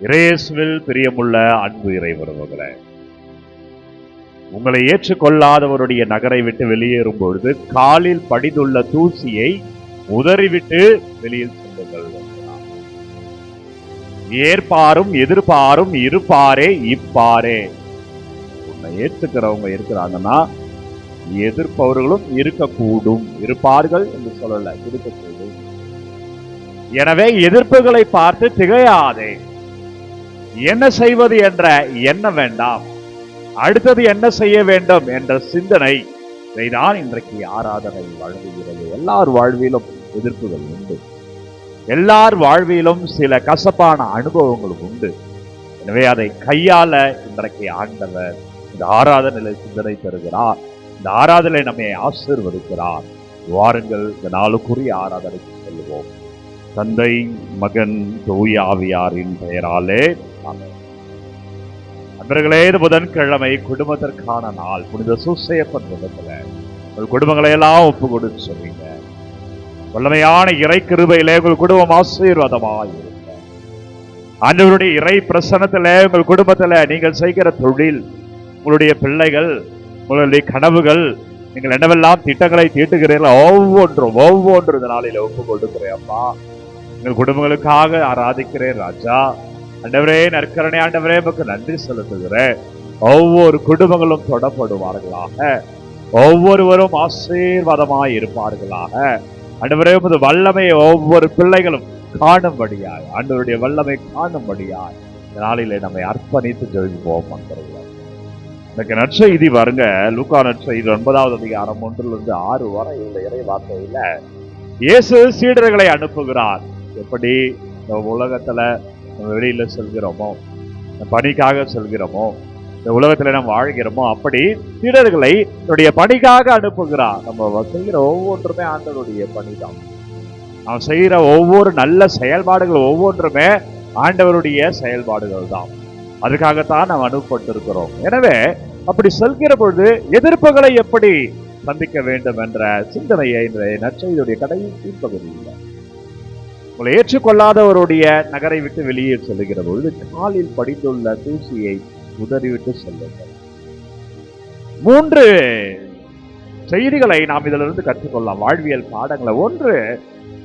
இறையேசுவில் பிரியமுள்ள அன்பு இறைவர்களே உங்களை ஏற்றுக்கொள்ளாதவருடைய நகரை விட்டு வெளியேறும் பொழுது காலில் படிந்துள்ள தூசியை உதறிவிட்டு வெளியில் செல்லுங்கள் ஏற்பாரும் எதிர்பாரும் இருப்பாரே இப்பாரே. உன்னை ஏற்றுக்கிறவங்க இருக்கிறாங்கன்னா எதிர்ப்பவர்களும் இருக்கக்கூடும். இருப்பார்கள் என்று சொல்லல இருக்கக்கூடும். எனவே எதிர்ப்புகளை பார்த்து திகையாதே. என்ன செய்வது என்ற எண்ணம் வேண்டாம். அடுத்தது என்ன செய்ய வேண்டும் என்ற சிந்தனை. இதைதான் இன்றைக்கு ஆராதனை வழங்குகிறது. எல்லார் வாழ்விலும் எதிர்ப்புகள் உண்டு. எல்லார் வாழ்விலும் சில கசப்பான அனுபவங்கள் உண்டு. எனவே அதை கையாள இன்றைக்கு ஆண்டவர் இந்த ஆராதனையில் சிந்தனை தருகிறார். இந்த ஆராதனை நம்மை ஆசீர்வதிக்கிறார். வாருங்கள் இந்த நாளுக்குரிய ஆராதனைக்கு செல்லுவோம் தந்தை மகன் தூய் ஆவியாரின் பெயராலே. அன்றர்களே இது புதன்கிழமை குடும்பத்திற்கான நாள். புனித சுசேப்பன் விதத்தில் உங்கள் குடும்பங்களை எல்லாம் ஒப்பு கொடுத்து சொல்லுங்க வல்லமையான இறை கிருபையிலே உங்கள் குடும்பம் ஆசீர்வாதமாக இருங்க. ஆண்டவருடைய இறை பிரசனத்தில் உங்கள் குடும்பத்துல நீங்கள் செய்கிற தொழில் உங்களுடைய பிள்ளைகள் உங்களுடைய கனவுகள் நீங்கள் என்னவெல்லாம் திட்டங்களை தீட்டுகிறீர்களோ ஒவ்வொன்றும் ஒவ்வொன்றும் இந்த நாளில் ஒப்பு கொடுக்கிறேன் அப்பா. எங்கள் குடும்பங்களுக்காக ஆராதிக்கிறேன் ராஜா. ஆண்டவரே நற்கரணை ஆண்டவரே உமக்கு நன்றி செலுத்துகிறேன். ஒவ்வொரு குடும்பங்களும் தொடப்படுவார்களாக. ஒவ்வொருவரும் ஆசீர்வாதமாய் இருப்பார்களாக. ஆண்டவரே உமது வல்லமை ஒவ்வொரு பிள்ளைகளும் காணும்படியாய் ஆண்டவருடைய வல்லமை காணும்படியாய் நாளிலே நம்மை அர்ப்பணித்து ஜெயிப்போம் நண்பர்களே எனக்கு நற்செய்தி வருங்க லூக்கா நற்செய்தி ஒன்பதாவது அதிகாரம் ஒன்றிலிருந்து ஆறு வரை இந்த இறை வார்த்தையில இயேசு சீடர்களை அனுப்புகிறார். எப்படி இந்த உலகத்துல நம்ம வெளியில செல்கிறோமோ பணிக்காக செல்கிறோமோ இந்த உலகத்துல நம்ம வாழ்கிறோமோ அப்படி சீடர்களை என்னுடைய பணிக்காக அனுப்புகிறார். நம்ம செய்கிற ஒவ்வொன்றுமே ஆண்டவருடைய பணிதான். நாம் செய்கிற ஒவ்வொரு நல்ல செயல்பாடுகள் ஒவ்வொன்றுமே ஆண்டவருடைய செயல்பாடுகள் தான். அதுக்காகத்தான் நாம் அனுப்பப்பட்டிருக்கிறோம். எனவே அப்படி செல்கிற பொழுது எதிர்ப்புகளை எப்படி சந்திக்க வேண்டும் என்ற சிந்தனையை இன்றைய நற்செய்தியுடைய கடைசி பகுதியில் உங்களை ஏற்றுக்கொள்ளாதவருடைய நகரை விட்டு வெளியே செல்லுகிற பொழுது காலில் படித்துள்ள தூசியை உதறிவிட்டு செல்லுங்கள். மூன்று செய்திகளை நாம் இதிலிருந்து கற்றுக்கொள்ளலாம். வாழ்வியல் பாடங்களை. ஒன்று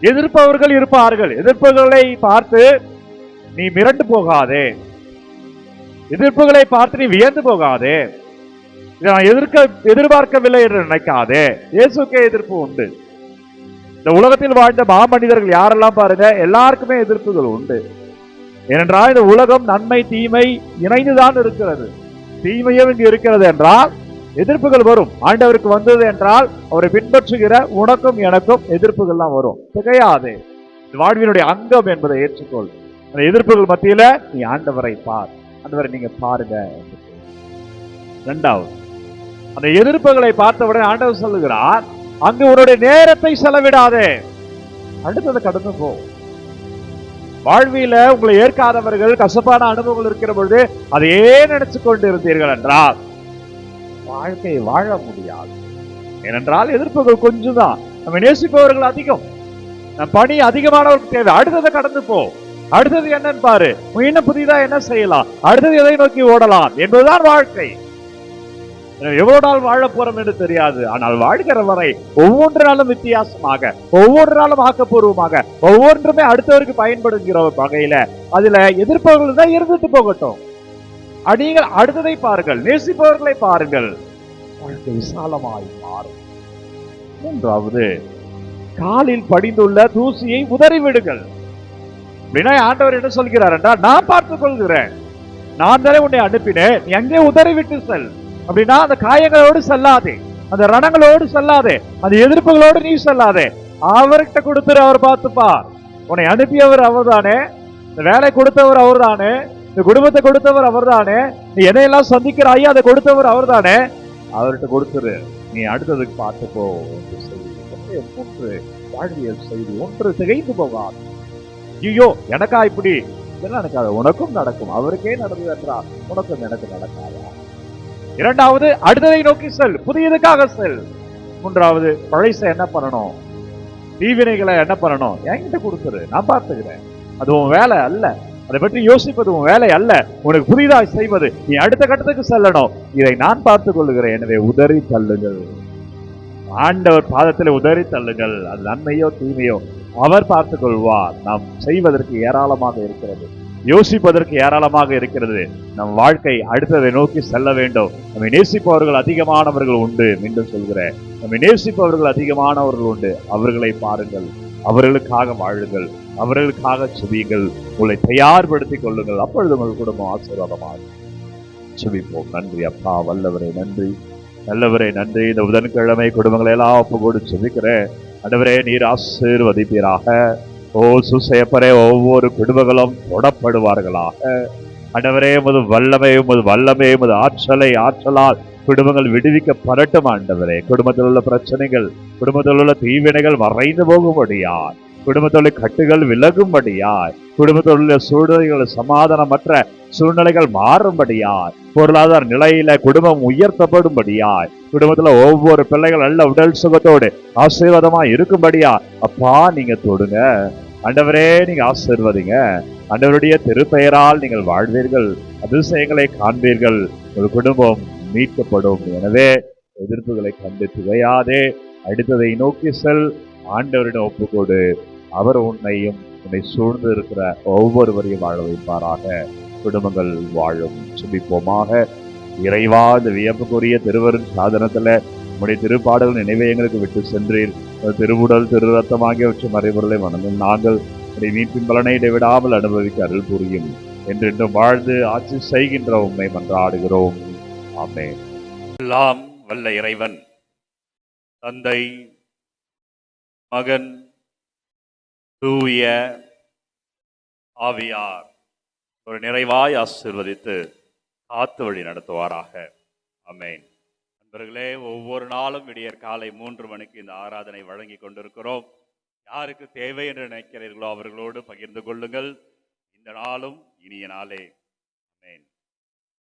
எதிர்ப்பவர்கள் இருப்பார்கள். எதிர்ப்புகளை பார்த்து நீ மிரண்டு போகாதே. எதிர்ப்புகளை பார்த்து நீ வியந்து போகாதே. இதை நான் எதிர்க்க எதிர்பார்க்கவில்லை என்று நினைக்காதே. இயேசுக்கே எதிர்ப்பு உண்டு. இந்த உலகத்தில் வாழ்ந்த மாமனிதர்கள் யாரெல்லாம் பாருங்க? எல்லாருக்குமே எதிர்ப்புகள் உண்டு. ஏனென்றால் இந்த உலகம் நன்மை தீமை இணைந்துதான் இருக்கிறது. தீமையும் இங்கு இருக்கிறது என்றால் எதிர்ப்புகள் வரும். ஆண்டவருக்கு வந்தது என்றால் அவரை பின்பற்றுகிற உனக்கும் எனக்கும் எதிர்ப்புகள்லாம் வரும். திகையாதே. வாழ்வினுடைய அங்கம் என்பதை ஏற்றுக்கொள். அந்த எதிர்ப்புகள் மத்தியில நீ ஆண்டவரை பார். ஆண்டவரை நீங்க பாருங்க. ரெண்டாவது இரண்டாவது அந்த எதிர்ப்புகளை பார்த்தவுடன் ஆண்டவர் சொல்லுகிறார் அங்கு உன்னுடைய நேரத்தை செலவிடாதே. அடுத்தது கடந்து போ. வாழ்வியில உங்களை ஏற்காதவர்கள் கசப்பான அனுபவங்கள் இருக்கிற பொழுது அதையே நினைச்சு கொண்டு இருந்தீர்கள் என்றால் வாழ்க்கை வாழ முடியாது. ஏனென்றால் எதிர்ப்புகள் கொஞ்சம் தான் நம்ம நேசிப்பவர்கள் அதிகம். நம் பணி அதிகமானவர்களுக்கு தேவை. அடுத்ததை கடந்து போ. அடுத்தது என்னன்னு பாரு. நீ இன்னும் புதிதா என்ன செய்யலாம்? அடுத்தது எதை நோக்கி ஓடலாம்? என்பதுதான் வாழ்க்கை. எவ்வளவு நாள் வாழ போறோம் என்று தெரியாது. ஆனால் வாழ்கிற வரை ஒவ்வொன்று நாளும் வித்தியாசமாக ஒவ்வொரு நாளும் ஆக்கப்பூர்வமாக ஒவ்வொன்றுமே அடுத்தவருக்கு பயன்படுகிற வகையில அதுல எதிர்ப்பவர்கள் தான் இருந்துட்டு போகட்டும். நீங்கள் அடுத்ததை பாருங்கள். நேசிப்பவர்களை பாருங்கள். வாழ்க்கை விசாலமாய் மாறும். மூன்றாவது காலில் படிந்துள்ள தூசியை உதறிவிடுங்கள். அப்படின்னா ஆண்டவர் என்ன சொல்கிறார் என்றால் நான் பார்த்துக் கொள்கிறேன். நான் தானே உன்னை அனுப்பினேன். எங்கே உதறிவிட்டு செல். அப்படின்னா அந்த காயங்களோடு செல்லாதே. அந்த ரணங்களோடு செல்லாதே. அந்த எதிர்ப்புகளோடு நீ செல்லாதே. அவர்கிட்ட கொடுத்துரு அவர் பார்த்துப்பா. உன்னை அனுப்பியவர் அவர்தானே. இந்த வேலை கொடுத்தவர் அவர்தானே. இந்த குடும்பத்தை கொடுத்தவர் அவர்தானே. நீ எதையெல்லாம் சந்திக்கிறாயோ அதை கொடுத்தவர் அவர்தானே. அவர்கிட்ட கொடுத்துரு. நீ அடுத்ததுக்கு பார்த்து போ என்று வாழ்வியல் செய்தி ஒன்று திகைத்து போவார் ஐயோ எனக்கா இப்படி? இதெல்லாம் நடக்காது உனக்கும் நடக்கும். அவருக்கே நடந்தது என்றால் உனக்கும் எனக்கு நடக்காதா? இரண்டாவது அடுத்ததை நோக்கி செல். புதியதுக்காக செல். மூன்றாவது பழைச என்ன பண்ணணும்? தீவினைகளை என்ன பண்ணணும்? என்கிட்ட கொடுத்துரு. நான் பார்த்துக்கிறேன். அது உன் வேலை அல்ல. அதை பற்றி யோசிப்பது உன் வேலை அல்ல. உனக்கு புதிதாக செய்வது. நீ அடுத்த கட்டத்துக்கு செல்லணும். இதை நான் பார்த்துக் கொள்ளுகிறேன். எனவே உதறி தள்ளுங்கள். ஆண்டவர் பாதத்தில் உதறி தள்ளுங்கள். அது நன்மையோ தீமையோ அவர் பார்த்துக் கொள்வார். நாம் செய்வதற்கு ஏராளமாக இருக்கிறது. யோசிப்பதற்கு ஏராளமாக இருக்கிறது. நம் வாழ்க்கை அடுத்ததை நோக்கி செல்ல வேண்டும். நம்மை நேசிப்பவர்கள் அதிகமானவர்கள் உண்டு மீண்டும் சொல்கிறேன். நம்மை நேசிப்பவர்கள் அதிகமானவர்கள் உண்டு. அவர்களை பாருங்கள். அவர்களுக்காக வாழுங்கள். அவர்களுக்காக செபியுங்கள். உங்களை தயார்படுத்திக் கொள்ளுங்கள். அப்பொழுது உங்கள் குடும்பம் ஆசீர்வாதமாக செவிப்போம் நன்றி அப்பா வல்லவரே நன்றி. நல்லவரே நன்றி. இந்த புதன்கிழமை குடும்பங்களை எல்லாம் ஒப்பு கூட செபிக்கிறேன். அடவரே நீர் ஆசீர்வதிப்பீராக. ஓ சுசையப்பரே ஒவ்வொரு குடும்பங்களும் தொடப்படுவார்களாக ஆண்டவரே உமது வல்லமை உமது வல்லமை உமது ஆற்றலை ஆற்றலால் குடும்பங்கள் விடுவிக்கப்படட்டும் ஆண்டவரே. குடும்பத்தில் உள்ள பிரச்சனைகள் குடும்பத்தில் உள்ள தீவினைகள் மறைந்து போகும்படியாய். குடும்பத்தோட கட்டுகள் விலகும்படியாய் குடும்பத்தோட சூழ்நிலைகள் சமாதானமற்ற சூழ்நிலைகள் மாறும்படியாய் பொருளாதார நிலையில குடும்பம் உயர்த்தப்படும்படியாய் குடும்பத்துல ஒவ்வொரு பிள்ளைகள் நல்ல உடல் சுகத்தோடு ஆசீர்வாதமா இருக்கும்படியா அப்பா நீங்க தொடுங்க. ஆண்டவரே நீங்க ஆசீர்வதிங்க. ஆண்டவருடைய திருப்பெயரால் நீங்கள் வாழ்வீர்கள். அதிசயங்களை காண்பீர்கள். ஒரு குடும்பம் மீட்கப்படும். எனவே எதிர்ப்புகளை கண்டு திகையாதே அடுத்ததை நோக்கி செல். ஆண்டவரிடம் ஒப்புக்கொடு. அவர் உன்னையும் உன்னை சூழ்ந்து இருக்கிற ஒவ்வொருவரையும் வாழ வைப்பாராக. குடும்பங்கள் வாழும். சுபிப்போமாக. இறைவா இந்த வியப்புக்குரிய திருவருள் சாதனத்துல உடைய திருப்பாடல் நினைவை எங்களுக்கு விட்டு சென்றீர். திருவுடல் திரு ரத்தம் ஆகியவற்றை மறைபொருளை வணங்கும் நாங்கள் உடைய மீட்பின் பலனை இடைவிடாமல் அனுபவிக்க அருள் புரியும். என்றென்றும் வாழ்ந்து ஆட்சி செய்கின்ற உண்மை மன்றாடுகிறோம். ஆமே எல்லாம் வல்ல இறைவன் தந்தை மகன் தூய ஆவியார். ஒரு நிறைவாய் ஆசீர்வதித்து காத்து வழி நடத்துவாராக. அமேன் நண்பர்களே ஒவ்வொரு நாளும் விடியற் காலை மூன்று மணிக்கு இந்த ஆராதனை வழங்கி கொண்டிருக்கிறோம். யாருக்கு தேவை என்று நினைக்கிறீர்களோ அவர்களோடு பகிர்ந்து கொள்ளுங்கள். இந்த நாளும் இனிய நாளே. அமேன்